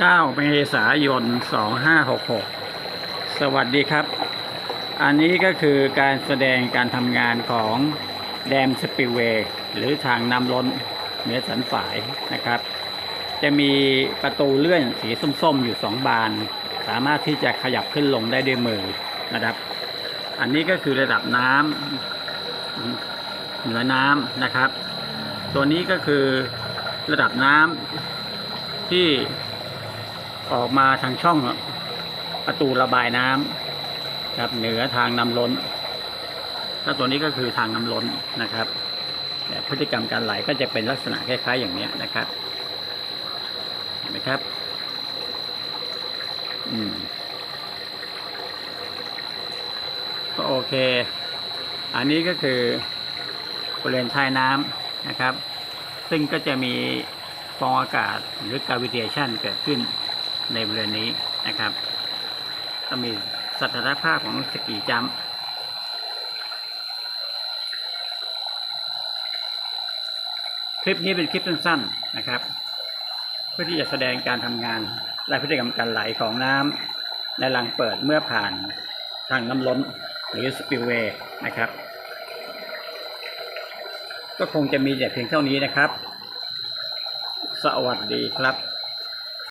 9 เมษายน 2566 สวัสดีครับ อันนี้ก็คือการแสดงการทำงานของแดมสปิเวย์หรือทางน้ำล้นเหนือสันฝายนะครับ จะมีประตูเลื่อนสีส้มๆอยู่ 2 บาน สามารถที่จะขยับขึ้นลงได้ด้วยมือนะครับ อันนี้ก็คือระดับน้ำเหนือน้ำนะครับ ตัวนี้ก็คือระดับน้ำที่ ออกมาทางช่องประตูระบายน้ำครับเหนือทางน้ำล้น ถ้าตัวนี้ก็คือทางน้ำล้นนะครับแต่พฤติกรรมการไหลก็จะเป็นลักษณะคล้ายๆอย่างเนี้ยนะครับ เห็นไหมครับ อืมก็โอเค อันนี้ก็คือบริเวณท้ายน้ำนะครับ ซึ่งก็จะมีฟองอากาศหรือ gravitation เกิดขึ้น ในบริเวณนี้นะครับ ก็มีสถานภาพของสกีจัมคลิปนี้เป็นคลิปสั้นๆนะครับ เพื่อที่จะแสดงการทำงานและพฤติกรรมการไหลของน้ำในรังเปิดเมื่อผ่านทางน้ำล้นหรือสปิลเวย์นะครับ ก็คงจะมีแต่เพียงเท่านี้นะครับ สวัสดีครับ